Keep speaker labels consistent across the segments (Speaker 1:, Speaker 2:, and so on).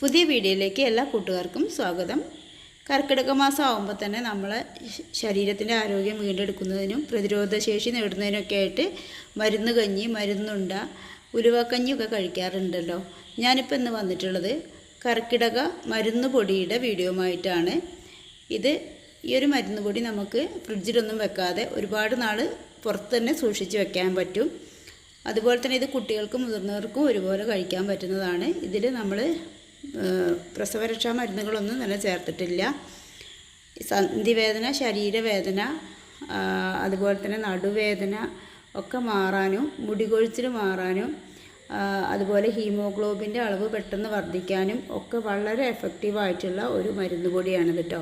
Speaker 1: പുതിയ വീഡിയോയിലേക്ക് എല്ലാ കൂട്ടുകാർക്കും സ്വാഗതം. കർക്കിടക മാസം ആകുമ്പോൾ തന്നെ നമ്മൾ ശരീരത്തിന്റെ ആരോഗ്യം വീണ്ടെടുക്കുന്നതിനും പ്രതിരോധശേഷി നേടുന്നതിനൊക്കെ ആയിട്ട് മരുന്ന് കഞ്ഞി മരുന്നുണ്ട ഉലുവക്കഞ്ഞിയൊക്കെ കഴിക്കാറുണ്ടല്ലോ. ഞാനിപ്പോൾ ഇന്ന് വന്നിട്ടുള്ളത് കർക്കിടക മരുന്ന് പൊടിയുടെ വീഡിയോമായിട്ടാണ് ഇത് ഈ ഒരു മരുന്ന് പൊടി നമുക്ക് ഫ്രിഡ്ജിലൊന്നും വെക്കാതെ ഒരുപാട് നാൾ പുറത്ത് തന്നെ സൂക്ഷിച്ച് വെക്കാൻ പറ്റും. അതുപോലെ തന്നെ ഇത് കുട്ടികൾക്കും മുതിർന്നവർക്കും ഒരുപോലെ കഴിക്കാൻ പറ്റുന്നതാണ്. ഇതിൽ നമ്മൾ പ്രസവരക്ഷാ മരുന്നുകളൊന്നും തന്നെ ചേർത്തിട്ടില്ല. സന്ധിവേദന ശരീരവേദന അതുപോലെ തന്നെ നടുവേദന ഒക്കെ മാറാനും മുടികൊഴിച്ചിൽ മാറാനും അതുപോലെ ഹീമോഗ്ലോബിന്റെ അളവ് പെട്ടെന്ന് വർദ്ധിക്കാനും ഒക്കെ വളരെ എഫക്റ്റീവായിട്ടുള്ള ഒരു മരുന്ന് പൊടിയാണ് കേട്ടോ.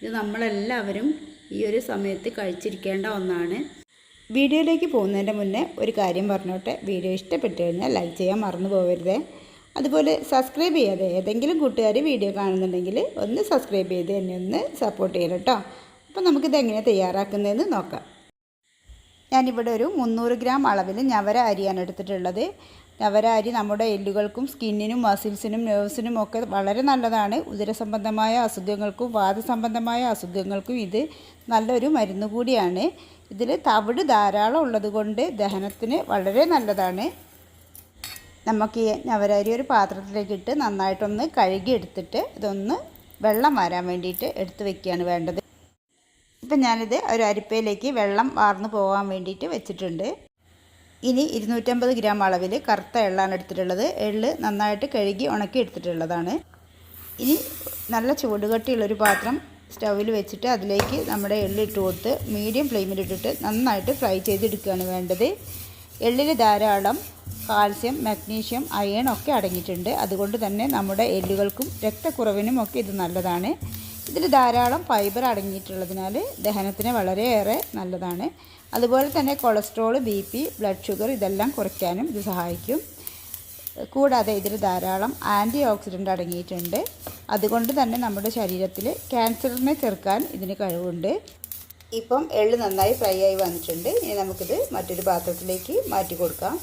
Speaker 1: ഇത് നമ്മളെല്ലാവരും ഈ ഒരു സമയത്ത് കഴിച്ചിരിക്കേണ്ട ഒന്നാണ്. വീഡിയോയിലേക്ക് പോകുന്നതിന്റെ മുന്നേ ഒരു കാര്യം പറഞ്ഞോട്ടെ. വീഡിയോ ഇഷ്ടപ്പെട്ടു കഴിഞ്ഞാൽ ലൈക്ക് ചെയ്യാൻ മറന്നു പോകരുതേ. അതുപോലെ സബ്സ്ക്രൈബ് ചെയ്യാതെ ഏതെങ്കിലും കൂട്ടുകാർ വീഡിയോ കാണുന്നുണ്ടെങ്കിൽ ഒന്ന് സബ്സ്ക്രൈബ് ചെയ്ത് എന്നെ ഒന്ന് സപ്പോർട്ട് ചെയ്യണം കേട്ടോ. അപ്പോൾ നമുക്കിത് എങ്ങനെ തയ്യാറാക്കുന്നതെന്ന് നോക്കാം. ഞാനിവിടെ ഒരു മുന്നൂറ് ഗ്രാം അളവിൽ ഞവര അരിയാണ് എടുത്തിട്ടുള്ളത്. ഞവര അരി നമ്മുടെ എല്ലുകൾക്കും സ്കിന്നിനും മസിൽസിനും നെർവ്സിനും ഒക്കെ വളരെ നല്ലതാണ്. ഉദരസംബന്ധമായ അസുഖങ്ങൾക്കും വാദസംബന്ധമായ അസുഖങ്ങൾക്കും ഇത് നല്ലൊരു മരുന്ന് കൂടിയാണ്. ഇതിൽ തവിട് ധാരാളം ഉള്ളത് കൊണ്ട് ദഹനത്തിന് വളരെ നല്ലതാണ്. നമുക്ക് ഈ നവരാരി ഒരു പാത്രത്തിലേക്ക് ഇട്ട് നന്നായിട്ടൊന്ന് കഴുകി എടുത്തിട്ട് ഇതൊന്ന് വെള്ളം വരാൻ വേണ്ടിയിട്ട് എടുത്ത് വെക്കുകയാണ് വേണ്ടത്. ഇപ്പം ഞാനിത് ഒരു അരിപ്പയിലേക്ക് വെള്ളം വാർന്നു പോകാൻ വേണ്ടിയിട്ട് വെച്ചിട്ടുണ്ട്. ഇനി ഇരുന്നൂറ്റമ്പത് ഗ്രാം അളവിൽ കറുത്ത എള്ളാണ് എടുത്തിട്ടുള്ളത്. എള്ള് നന്നായിട്ട് കഴുകി ഉണക്കി എടുത്തിട്ടുള്ളതാണ്. ഇനി നല്ല ചൂടുകട്ടിയുള്ളൊരു പാത്രം സ്റ്റൗവിൽ വെച്ചിട്ട് അതിലേക്ക് നമ്മുടെ എള്ളിട്ട് കൊടുത്ത് മീഡിയം ഫ്ലെയിമിലിട്ടിട്ട് നന്നായിട്ട് ഫ്രൈ ചെയ്തെടുക്കുകയാണ് വേണ്ടത്. എള്ളിൽ ധാരാളം കാൽസ്യം മഗ്നീഷ്യം അയൺ ഒക്കെ അടങ്ങിയിട്ടുണ്ട്. അതുകൊണ്ട് തന്നെ നമ്മുടെ എല്ലുകൾക്കും രക്തക്കുറവിനും ഒക്കെ ഇത് നല്ലതാണ്. ഇതിൽ ധാരാളം ഫൈബർ അടങ്ങിയിട്ടുള്ളതിനാൽ ദഹനത്തിന് വളരെയേറെ നല്ലതാണ്. അതുപോലെ തന്നെ cholesterol B P blood sugar ഇതെല്ലാം കുറയ്ക്കാനും ഇത് സഹായിക്കും. കൂടാതെ ഇതിൽ ധാരാളം ആന്റി ഓക്സിഡന്റ് അടങ്ങിയിട്ടുണ്ട്. അതുകൊണ്ട് തന്നെ നമ്മുടെ ശരീരത്തിൽ ക്യാൻസറിനെ ചെറുക്കാൻ ഇതിന് കഴിവുണ്ട്. ഇപ്പം എൾ നന്നായി ഫ്രൈ ആയി വന്നിട്ടുണ്ട്. ഇനി നമുക്കിത് മറ്റൊരു പാത്രത്തിലേക്ക് മാറ്റി കൊടുക്കാം.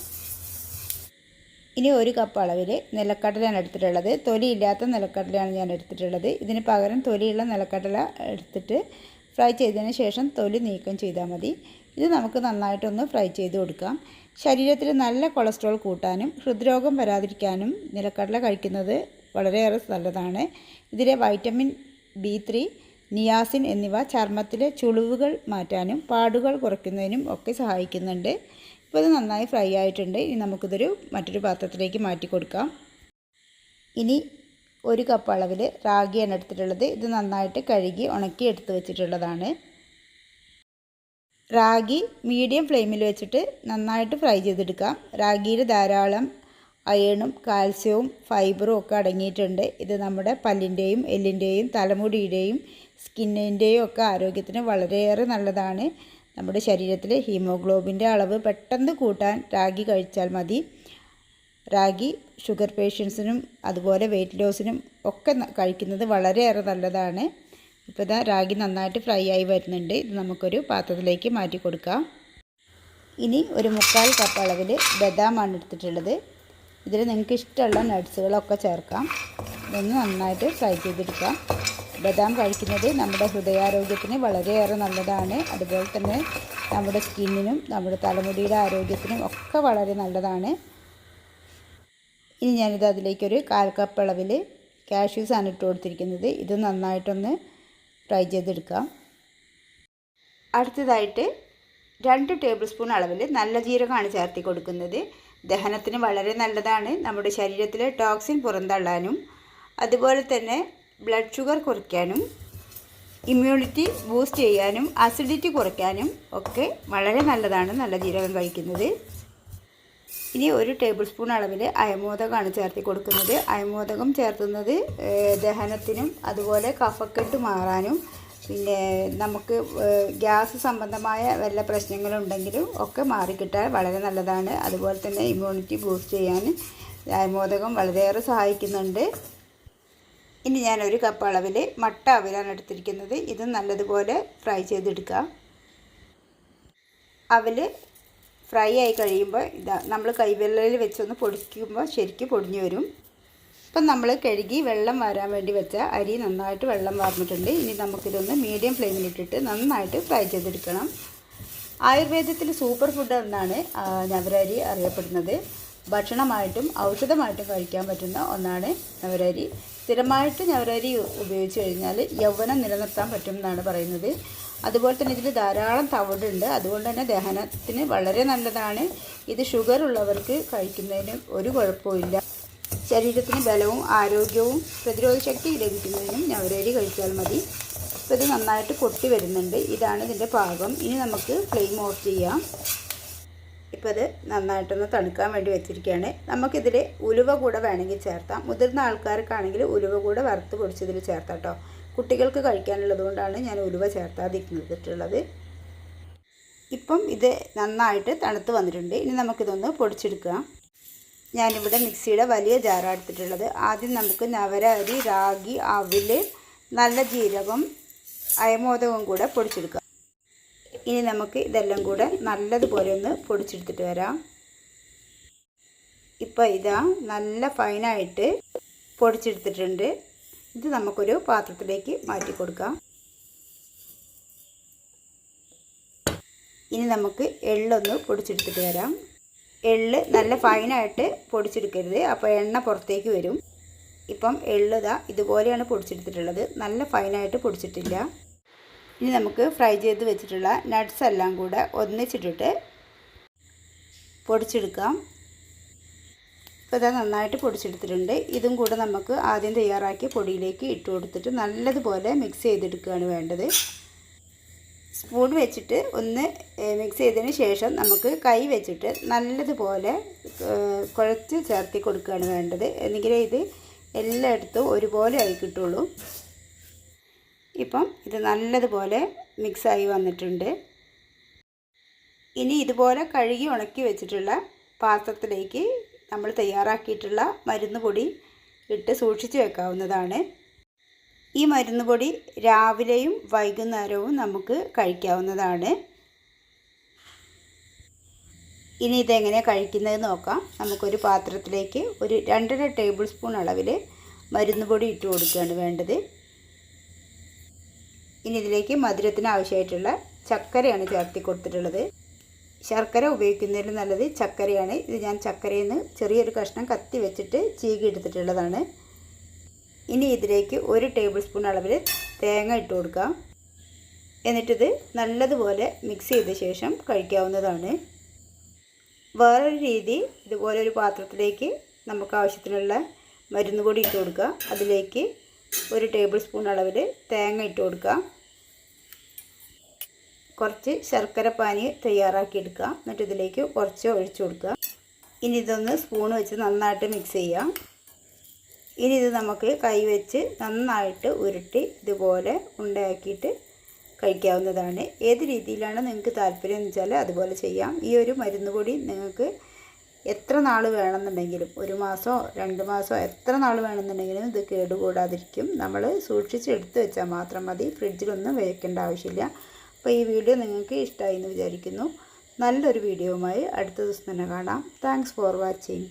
Speaker 1: ഇനി ഒരു കപ്പ് അളവിൽ നിലക്കടലയാണ് എടുത്തിട്ടുള്ളത്. തൊലിയില്ലാത്ത നിലക്കടലയാണ് ഞാൻ എടുത്തിട്ടുള്ളത്. ഇതിന് പകരം തൊലിയുള്ള നിലക്കടല എടുത്തിട്ട് ഫ്രൈ ചെയ്തതിന് ശേഷം തൊലി നീക്കം ചെയ്താൽ മതി. ഇത് നമുക്ക് നന്നായിട്ടൊന്ന് ഫ്രൈ ചെയ്ത് കൊടുക്കാം. ശരീരത്തിൽ നല്ല കൊളസ്ട്രോൾ കൂട്ടാനും ഹൃദ്രോഗം വരാതിരിക്കാനും നിലക്കടല കഴിക്കുന്നത് വളരെയേറെ നല്ലതാണ്. ഇതിലെ വൈറ്റമിൻ ബി ത്രീ നിയാസിൻ എന്നിവ ചർമ്മത്തിലെ ചുളിവുകൾ മാറ്റാനും പാടുകൾ കുറയ്ക്കുന്നതിനും ഒക്കെ സഹായിക്കുന്നുണ്ട്. ഇപ്പോൾ ഇത് നന്നായി ഫ്രൈ ആയിട്ടുണ്ട്. ഇനി നമുക്കിതൊരു മറ്റൊരു പാത്രത്തിലേക്ക് മാറ്റി കൊടുക്കാം. ഇനി ഒരു കപ്പ് അളവിൽ റാഗിയാണ് എടുത്തിട്ടുള്ളത്. ഇത് നന്നായിട്ട് കഴുകി ഉണക്കി എടുത്ത് വെച്ചിട്ടുള്ളതാണ്. റാഗി മീഡിയം ഫ്ലെയിമിൽ വെച്ചിട്ട് നന്നായിട്ട് ഫ്രൈ ചെയ്തെടുക്കാം. റാഗിയിൽ ധാരാളം അയണും കാൽസ്യവും ഫൈബറും ഒക്കെ അടങ്ങിയിട്ടുണ്ട്. ഇത് നമ്മുടെ പല്ലിന്റെയും എല്ലിന്റെയും തലമുടിയുടെയും സ്കിന്നിന്റെയും ഒക്കെ ആരോഗ്യത്തിന് വളരെയേറെ നല്ലതാണ്. നമ്മുടെ ശരീരത്തിൽ ഹീമോഗ്ലോബിന്റെ അളവ് പെട്ടെന്ന് കൂട്ടാൻ റാഗി കഴിച്ചാൽ മതി. റാഗി ഷുഗർ പേഷ്യൻസിനും അതുപോലെ വെയിറ്റ് ലോസിനും ഒക്കെ കഴിക്കുന്നത് വളരെയേറെ നല്ലതാണ്. ഇപ്പോൾ ഇതാ റാഗി നന്നായിട്ട് ഫ്രൈ ആയി വരുന്നുണ്ട്. ഇത് നമുക്കൊരു പാത്രത്തിലേക്ക് മാറ്റി കൊടുക്കാം. ഇനി ഒരു മുക്കാൽ കപ്പ് അളവിൽ ബദാമാണ് എടുത്തിട്ടുള്ളത്. ഇതിൽ നിങ്ങൾക്ക് ഇഷ്ടമുള്ള നട്ട്സുകളൊക്കെ ചേർക്കാം. ഇതൊന്ന് നന്നായിട്ട് ഫ്രൈ ചെയ്തെടുക്കാം. ബദാം കഴിക്കുന്നത് നമ്മുടെ ഹൃദയാരോഗ്യത്തിന് വളരെയേറെ നല്ലതാണ്. അതുപോലെ തന്നെ നമ്മുടെ സ്കിന്നിനും നമ്മുടെ തലമുടിയുടെ ആരോഗ്യത്തിനും ഒക്കെ വളരെ നല്ലതാണ്. ഇനി ഞാനിത് അതിലേക്കൊരു കാൽ കപ്പ് അളവിൽ കാഷ്യൂസാണ് ഇട്ട് കൊടുത്തിരിക്കുന്നത്. ഇത് നന്നായിട്ടൊന്ന് ഫ്രൈ ചെയ്തെടുക്കാം. അടുത്തതായിട്ട് രണ്ട് ടേബിൾ സ്പൂൺ അളവിൽ നല്ല ജീരകമാണ് ചേർത്തി കൊടുക്കുന്നത്. ദഹനത്തിന് വളരെ നല്ലതാണ്. നമ്മുടെ ശരീരത്തിലെ ടോക്സിൻ പുറന്തള്ളാനും അതുപോലെ തന്നെ ബ്ലഡ് ഷുഗർ കുറയ്ക്കാനും ഇമ്മ്യൂണിറ്റി ബൂസ്റ്റ് ചെയ്യാനും അസിഡിറ്റി കുറയ്ക്കാനും ഒക്കെ വളരെ നല്ലതാണ് നല്ല ജീരകം കഴിക്കുന്നത്. ഇനി ഒരു ടേബിൾ സ്പൂൺ അളവിൽ അയമോദകമാണ് ചേർത്തി കൊടുക്കുന്നത്. അയമോദകം ചേർത്തുന്നത് ദഹനത്തിനും അതുപോലെ കഫക്കെട്ട് മാറാനും പിന്നെ നമുക്ക് ഗ്യാസ് സംബന്ധമായ വല്ല പ്രശ്നങ്ങളുണ്ടെങ്കിലും ഒക്കെ മാറിക്കിട്ടാൽ വളരെ നല്ലതാണ്. അതുപോലെ തന്നെ ഇമ്മ്യൂണിറ്റി ബൂസ്റ്റ് ചെയ്യാൻ അയമോദകം വളരെയേറെ സഹായിക്കുന്നുണ്ട്. ഇനി ഞാൻ ഒരു കപ്പ് അളവിൽ മട്ട അവിലാണ് എടുത്തിരിക്കുന്നത്. ഇത് നല്ലതുപോലെ ഫ്രൈ ചെയ്തെടുക്കുക. അവൽ ഫ്രൈ ആയി കഴിയുമ്പോൾ ഇതാ നമ്മൾ കൈവെള്ളയിൽ വെച്ചൊന്ന് പൊടിക്കുമ്പോൾ ശരിക്കും പൊടിഞ്ഞു വരും. ഇപ്പം നമ്മൾ കഴുകി വെള്ളം വരാൻ വേണ്ടി വെച്ച അരി നന്നായിട്ട് വെള്ളം വാർന്നിട്ടുണ്ട്. ഇനി നമുക്കിതൊന്ന് മീഡിയം ഫ്ലെയിമിലിട്ടിട്ട് നന്നായിട്ട് ഫ്രൈ ചെയ്തെടുക്കണം. ആയുർവേദത്തിൽ സൂപ്പർ ഫുഡ് എന്നാണ് നവരരി അറിയപ്പെടുന്നത്. ഭക്ഷണമായിട്ടും ഔഷധമായിട്ടും കഴിക്കാൻ പറ്റുന്ന ഒന്നാണ് നവരരി. സ്ഥിരമായിട്ട് നവരരി ഉപയോഗിച്ച് കഴിഞ്ഞാൽ യൗവനം നിലനിർത്താൻ പറ്റും എന്നാണ് പറയുന്നത്. അതുപോലെ തന്നെ ഇതിൽ ധാരാളം തവിടുണ്ട് അതുകൊണ്ട് തന്നെ ദഹനത്തിന് വളരെ നല്ലതാണ്. ഇത് ഷുഗർ ഉള്ളവർക്ക് കഴിക്കുന്നതിന് ഒരു കുഴപ്പമില്ല ശരീരത്തിന് ബലവും ആരോഗ്യവും പ്രതിരോധ ശക്തി ലഭിക്കുന്നതിനും ഞവരരി കഴിച്ചാൽ മതി. അപ്പോൾ ഇത് നന്നായിട്ട് കൊട്ടി വരുന്നുണ്ട്. ഇതാണ് ഇതിന്റെ പാകം. ഇനി നമുക്ക് ഫ്ലെയിം ഓഫ് ചെയ്യാം. ഇപ്പോൾ ഇത് നന്നായിട്ടൊന്ന് തണുക്കാൻ വേണ്ടി വെച്ചിരിക്കുകയാണ്. നമുക്കിതിൽ ഉലുവ കൂടെ വേണമെങ്കിൽ ചേർത്താം. മുതിർന്ന ആൾക്കാർക്കാണെങ്കിൽ ഉലുവ കൂടെ വറുത്ത് പൊടിച്ചതിൽ ചേർത്താം കേട്ടോ. കുട്ടികൾക്ക് കഴിക്കാനുള്ളത് കൊണ്ടാണ് ഞാൻ ഉലുവ ചേർത്താതിരിക്കുന്നിട്ടുള്ളത് ഇപ്പം ഇത് നന്നായിട്ട് തണുത്ത് വന്നിട്ടുണ്ട്. ഇനി നമുക്കിതൊന്ന് പൊടിച്ചെടുക്കാം. ഞാനിവിടെ മിക്സിയുടെ വലിയ ജാറാണ് എടുത്തിട്ടുള്ളത്. ആദ്യം നമുക്ക് നവര അരി റാഗി അവിൽ നല്ല ജീരകം അയമോദകവും കൂടെ പൊടിച്ചെടുക്കാം. ഇനി നമുക്ക് ഇതെല്ലാം കൂടെ നല്ലതുപോലെ ഒന്ന് പൊടിച്ചെടുത്തിട്ട് വരാം. ഇപ്പോൾ ഇതാ നല്ല ഫൈനായിട്ട് പൊടിച്ചെടുത്തിട്ടുണ്ട്. ഇത് നമുക്കൊരു പാത്രത്തിലേക്ക് മാറ്റി കൊടുക്കാം. ഇനി നമുക്ക് എള്ളൊന്ന് പൊടിച്ചെടുത്തിട്ട് വരാം. എള്ള് നല്ല ഫൈനായിട്ട് പൊടിച്ചെടുക്കരുത്. അപ്പോൾ എണ്ണ പുറത്തേക്ക് വരും. ഇപ്പം എള്ളുതാ ഇതാ ഇതുപോലെയാണ് പൊടിച്ചെടുത്തിട്ടുള്ളത്. നല്ല ഫൈനായിട്ട് പൊടിച്ചിട്ടില്ല. ഇനി നമുക്ക് ഫ്രൈ ചെയ്ത് വെച്ചിട്ടുള്ള നട്ട്സ് എല്ലാം കൂടെ ഒന്നിച്ചിട്ടിട്ട് പൊടിച്ചെടുക്കാം. ഇപ്പോൾ ഇതാ നന്നായിട്ട് പൊടിച്ചെടുത്തിട്ടുണ്ട്. ഇതും കൂടെ നമുക്ക് ആദ്യം തയ്യാറാക്കിയ പൊടിയിലേക്ക് ഇട്ട് കൊടുത്തിട്ട് നല്ലതുപോലെ മിക്സ് ചെയ്തെടുക്കുകയാണ് വേണ്ടത്. സ്പൂൺ വെച്ചിട്ട് ഒന്ന് മിക്സ് ചെയ്തതിന് ശേഷം നമുക്ക് കൈ വെച്ചിട്ട് നല്ലതുപോലെ കുഴച്ച് ചേർത്തി കൊടുക്കുകയാണ് വേണ്ടത്. എന്നെങ്കിലേ ഇത് എല്ലായിടത്തും ഒരുപോലെ ആയി കിട്ടുള്ളൂ. ഇപ്പം ഇത് നല്ലതുപോലെ മിക്സായി വന്നിട്ടുണ്ട്. ഇനി ഇതുപോലെ കഴുകി ഉണക്കി വെച്ചിട്ടുള്ള പാത്രത്തിലേക്ക് നമ്മൾ തയ്യാറാക്കിയിട്ടുള്ള മരുന്ന് പൊടി ഇട്ട് സൂക്ഷിച്ച് വെക്കാവുന്നതാണ്. ഈ മരുന്ന് പൊടി രാവിലെയും വൈകുന്നേരവും നമുക്ക് കഴിക്കാവുന്നതാണ്. ഇനി ഇതെങ്ങനെ കഴിക്കുന്നത് നോക്കാം. നമുക്കൊരു പാത്രത്തിലേക്ക് ഒരു രണ്ടര ടേബിൾ സ്പൂൺ അളവിൽ മരുന്ന് പൊടി ഇട്ട് കൊടുക്കുകയാണ് വേണ്ടത്. ഇനി ഇതിലേക്ക് മധുരത്തിന് ആവശ്യമായിട്ടുള്ള ചക്കരയാണ് ചേർത്തി കൊടുത്തിട്ടുള്ളത്. ശർക്കര ഉപയോഗിക്കുന്നതിൽ നല്ലത് ചക്കരയാണ്. ഇത് ഞാൻ ചക്കരയിൽ നിന്ന് ചെറിയൊരു കഷ്ണം കത്തി വെച്ചിട്ട് ചീകി എടുത്തിട്ടുള്ളതാണ്. ഇനി ഇതിലേക്ക് ഒരു ടേബിൾ സ്പൂൺ അളവിൽ തേങ്ങ ഇട്ട് കൊടുക്കാം. എന്നിട്ടിത് നല്ലതുപോലെ മിക്സ് ചെയ്ത ശേഷം കഴിക്കാവുന്നതാണ്. വേറൊരു രീതി ഇതുപോലെ ഒരു പാത്രത്തിലേക്ക് നമുക്ക് ആവശ്യത്തിനുള്ള മരുന്ന് പൊടി ഇട്ട് കൊടുക്കുക. അതിലേക്ക് ഒരു ടേബിൾ സ്പൂൺ അളവിൽ തേങ്ങ ഇട്ട് കൊടുക്കുക. കുറച്ച് ശർക്കര പാനി തയ്യാറാക്കി എടുക്കുക. എന്നിട്ട് ഇതിലേക്ക് കുറച്ച് ഒഴിച്ചു കൊടുക്കുക. ഇനി ഇതൊന്ന് സ്പൂൺ വെച്ച് നന്നായിട്ട് മിക്സ് ചെയ്യാം ഇനി ഇത് നമുക്ക് കൈവച്ച് നന്നായിട്ട് ഉരുട്ടി ഇതുപോലെ ഉണ്ടാക്കിയിട്ട് കഴിക്കാവുന്നതാണ്. ഏത് രീതിയിലാണ് നിങ്ങൾക്ക് താല്പര്യം എന്ന് വെച്ചാൽ അതുപോലെ ചെയ്യാം. ഈ ഒരു മരുന്ന് പൊടി നിങ്ങൾക്ക് എത്ര നാൾ വേണമെന്നുണ്ടെങ്കിലും ഒരു മാസമോ രണ്ട് മാസമോ എത്ര നാൾ വേണമെന്നുണ്ടെങ്കിലും ഇത് കേടുകൂടാതിരിക്കും. നമ്മൾ സൂക്ഷിച്ച് എടുത്ത് വെച്ചാൽ മാത്രം മതി. ഫ്രിഡ്ജിലൊന്നും വെക്കേണ്ട ആവശ്യമില്ല. അപ്പോൾ ഈ വീഡിയോ നിങ്ങൾക്ക് ഇഷ്ടമായി എന്ന് വിചാരിക്കുന്നു. നല്ലൊരു വീഡിയോയുമായി അടുത്ത ദിവസം തന്നെ കാണാം. Thanks for watching.